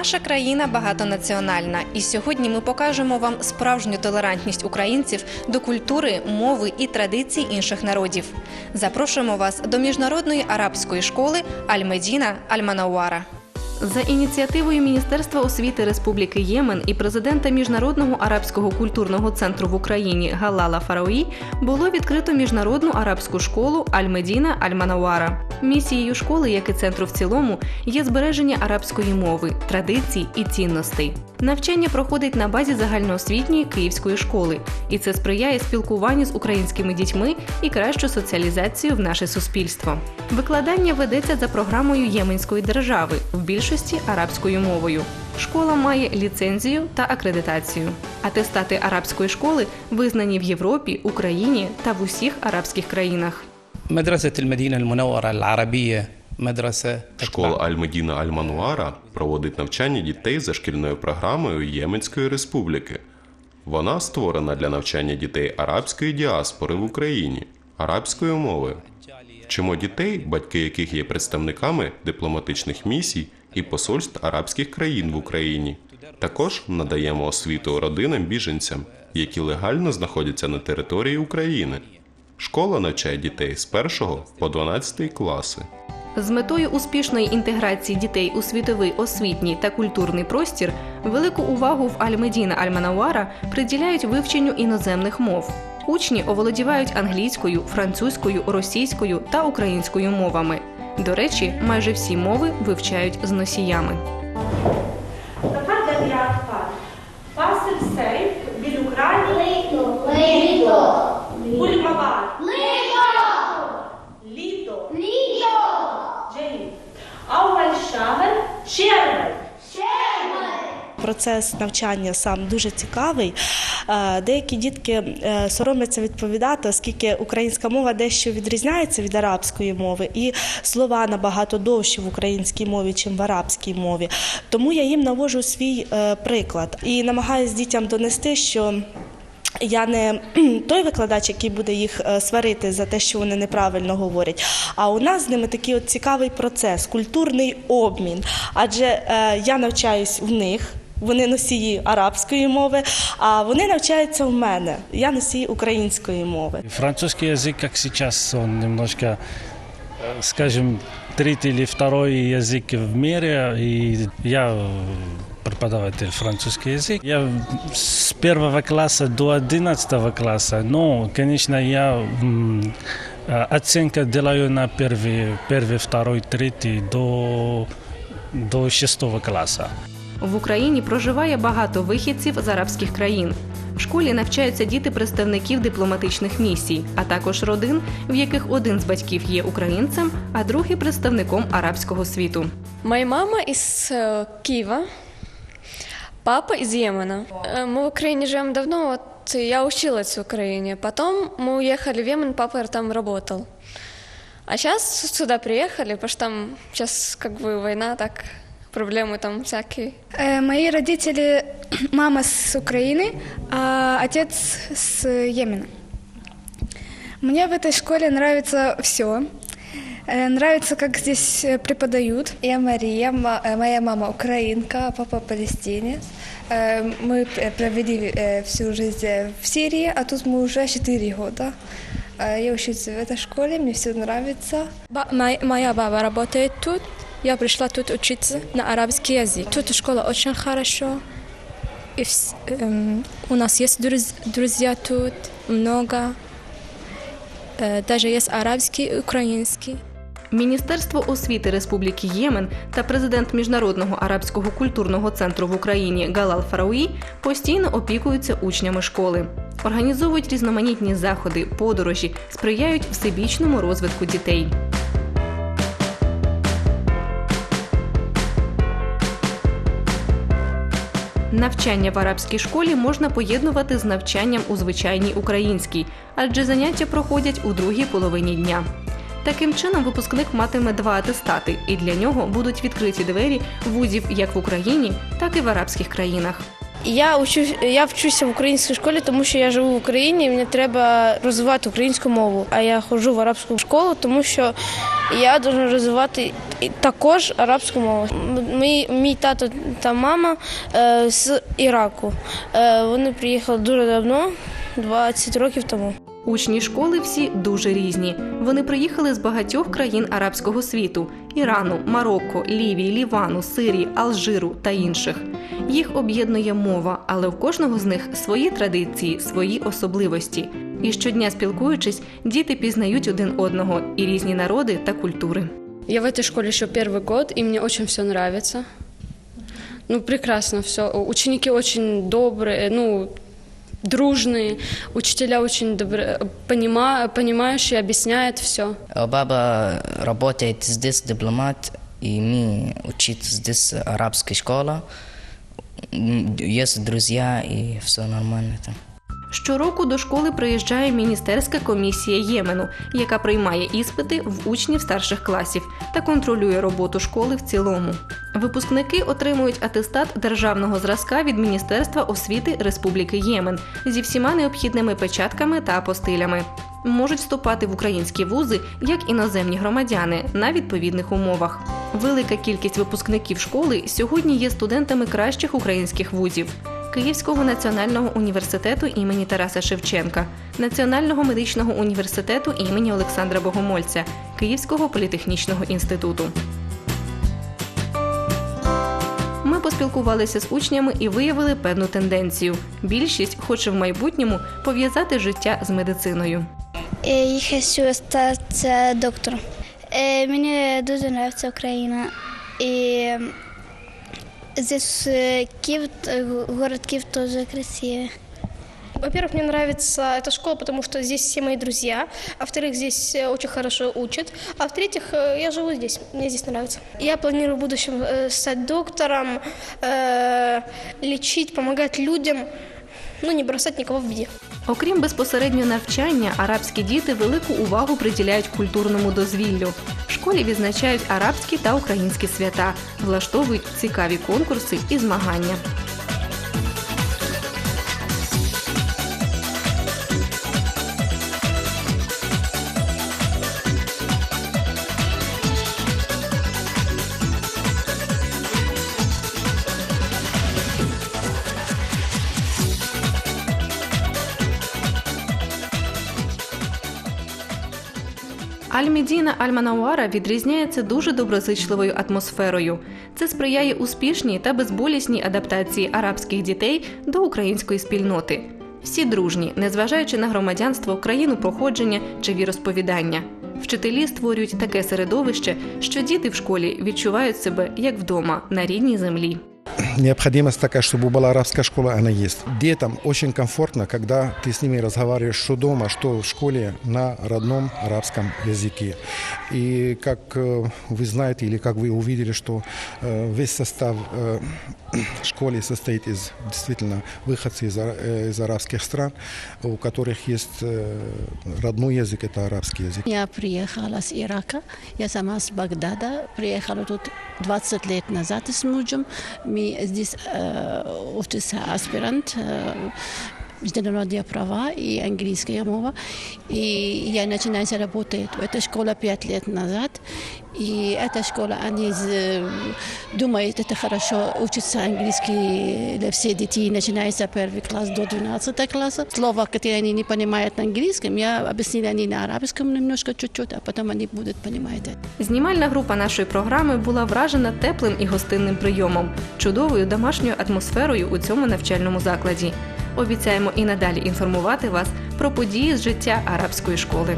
Наша країна багатонаціональна, і сьогодні ми покажемо вам справжню толерантність українців до культури, мови і традицій інших народів. Запрошуємо вас до міжнародної арабської школи Аль-Медіна Аль-Манауара. За ініціативою Міністерства освіти Республіки Ємен і президента Міжнародного арабського культурного центру в Україні Галала Фарауї було відкрито міжнародну арабську школу Аль-Медіна Аль-Манауара. Місією школи, як і центру в цілому, є збереження арабської мови, традицій і цінностей. Навчання проходить на базі загальноосвітньої київської школи, і це сприяє спілкуванню з українськими дітьми і кращу соціалізацію в наше суспільство. Викладання ведеться за програмою Єменської держави в більшості арабською мовою. Школа має ліцензію та акредитацію. Атестати арабської школи визнані в Європі, Україні та в усіх арабських країнах. مدرسة المدينة المنورة العربية مدرسة Школа Аль-Медіна Аль-Мануара проводить навчання дітей за шкільною програмою Єменської Республіки. Вона створена для навчання дітей арабської діаспори в Україні арабською мовою. Вчимо дітей, батьки яких є представниками дипломатичних місій і посольств арабських країн в Україні. Також надаємо освіту родинам біженцям, які легально знаходяться на території України. Школа навчає дітей з 1 по 12 класи. З метою успішної інтеграції дітей у світовий освітній та культурний простір велику увагу в Альмедіна Альманауара приділяють вивченню іноземних мов. Учні оволодівають англійською, французькою, російською та українською мовами. До речі, майже всі мови вивчають з носіями. Така Пасив сейф білюкрані. Процес навчання сам дуже цікавий. Е, деякі дітки е, соромляться відповідати, оскільки українська мова дещо відрізняється від арабської мови, і слова набагато довші в українській мові, ніж в арабській мові. Тому я їм навожу свій е, приклад і намагаюся дітям донести, що Я не той викладач, який буде їх е, сварити за те, що вони неправильно говорять. А у нас з ними такий от цікавий процес, культурний обмін. Адже е, я навчаюсь в них. Вони носії арабської мови, а вони навчаються в мене. Я носій української мови. Французский язык, как сейчас, он немножко, э, скажем, третий или второй язык в мире. И я э, преподаватель французский язык. Я с первого класса до одиннадцатого класса. Но, конечно, я м, э, оценка делаю на первый, первый, второй, третий до, до шестого класса. В Україні проживає багато вихідців з арабських країн. В школі навчаються діти представників дипломатичних місій, а також родин, в яких один з батьків є українцем, а другий представником арабського світу. Моя мама из э, Киева, папа из Йемена. Э, Мы в Украине живем давно, вот я училась в Украине. Потом мы уехали в Йемен, папа там работал. А сейчас сюда приехали, потому что там сейчас как бы война, так проблемы там всякие. Э, Мои родители, мама с Украины, а отец с Йемена. Мне в этой школе нравится все. Нравится, как здесь э, преподают. Я Мария, ма- э, моя мама украинка, а папа палестинец. Э, Мы п- провели э, всю жизнь э, в Сирии, а тут мы уже 4 года. Э, Я учусь в этой школе, мне все нравится. Ба- моя, моя баба работает тут. Я пришла тут учиться на арабский язык. Тут школа очень хорошо. И вс- эм, у нас есть друз- друзья тут много. Э, Даже есть арабский и украинский. Міністерство освіти Республіки Ємен та президент Міжнародного арабського культурного центру в Україні Галал Фарауї постійно опікуються учнями школи, організовують різноманітні заходи, подорожі, сприяють всебічному розвитку дітей. Навчання в арабській школі можна поєднувати з навчанням у звичайній українській, адже заняття проходять у другій половині дня. Таким чином, випускник матиме два атестати, і для нього будуть відкриті двері вузів як в Україні, так і в арабських країнах. Я учусь, я вчуся в українській школі, тому що я живу в Україні, і мені треба розвивати українську мову. А я ходжу в арабську школу, тому що я повинна розвивати також арабську мову. Мій, мій тато та мама е, з Іраку. Е, вони приїхали дуже давно, 20 років тому. Учні школи всі дуже різні. Вони приїхали з багатьох країн арабського світу: Ірану, Марокко, Лівії, Лівану, Сирії, Алжиру та інших. Їх об'єднує мова, але в кожного з них свої традиції, свої особливості. І щодня спілкуючись, діти пізнають один одного і різні народи та культури. Я в этой школе еще первый год, и мне очень все нравится. Ну, прекрасно все. Ученики очень добрые, ну, дружные. Учителя очень добрые, понима, понимающие, объясняют все. Баба работает здесь дипломат, и мы учит здесь арабская школа. М, Есть друзья, и все нормально там. Щороку до школи приїжджає міністерська комісія Ємену, яка приймає іспити в учнів старших класів та контролює роботу школи в цілому. Випускники отримують атестат державного зразка від Міністерства освіти Республіки Ємен зі всіма необхідними печатками та апостилями. Можуть вступати в українські вузи як іноземні громадяни на відповідних умовах. Велика кількість випускників школи сьогодні є студентами кращих українських вузів. Київського національного університету імені Тараса Шевченка, Національного медичного університету імені Олександра Богомольця, Київського політехнічного інституту. Ми поспілкувалися з учнями і виявили певну тенденцію. Більшість хоче в майбутньому пов'язати життя з медициною. Я хочу стати доктором. Мені дуже подобається Україна. І здесь э, Киев, э, город Киев тоже красивый. Во-первых, мне нравится эта школа, потому что здесь все мои друзья. А во-вторых, здесь э, очень хорошо учат. А в-третьих, э, я живу здесь. Мне здесь нравится. Я планирую в будущем э, стать доктором, э, лечить, помогать людям, ну, не бросать никого в біді. Окрім безпосередньо навчання, арабські діти велику увагу приділяють культурному дозвіллю. В школі відзначають арабські та українські свята, влаштовують цікаві конкурси і змагання. Аль-Медіна Аль-Манауара відрізняється дуже доброзичливою атмосферою. Це сприяє успішній та безболісній адаптації арабських дітей до української спільноти. Всі дружні, незважаючи на громадянство, країну походження чи віросповідання. Вчителі створюють таке середовище, що діти в школі відчувають себе як вдома на рідній землі Необходимость такая, чтобы была арабская школа, она есть. Детям очень комфортно, когда ты с ними разговариваешь что дома, что в школе на родном арабском языке. И как э, вы знаете, или как вы увидели, что э, весь состав э, школы состоит из действительно выходцев из, ара- э, из арабских стран, у которых есть э, родной язык, это арабский язык. Я приехала с Ирака, я сама с Багдада, приехала тут 20 лет назад с мужем. Мы здесь э, учится аспирант, э, международные права и английская мова. И я начинаю работать в этой школе 5 лет назад. И эта школа, они з- думают, это хорошо учится английский для всех детей, начинается первый класс до 12 класса. Слова, которые они не понимают на английском, я объяснила они на арабском немножко чуть-чуть, а потом они будут понимать это. Знімальна група нашої програми була вражена теплим і гостинним прийомом, чудовою домашньою атмосферою у цьому навчальному закладі. Обіцяємо і надалі інформувати вас про події з життя арабської школи.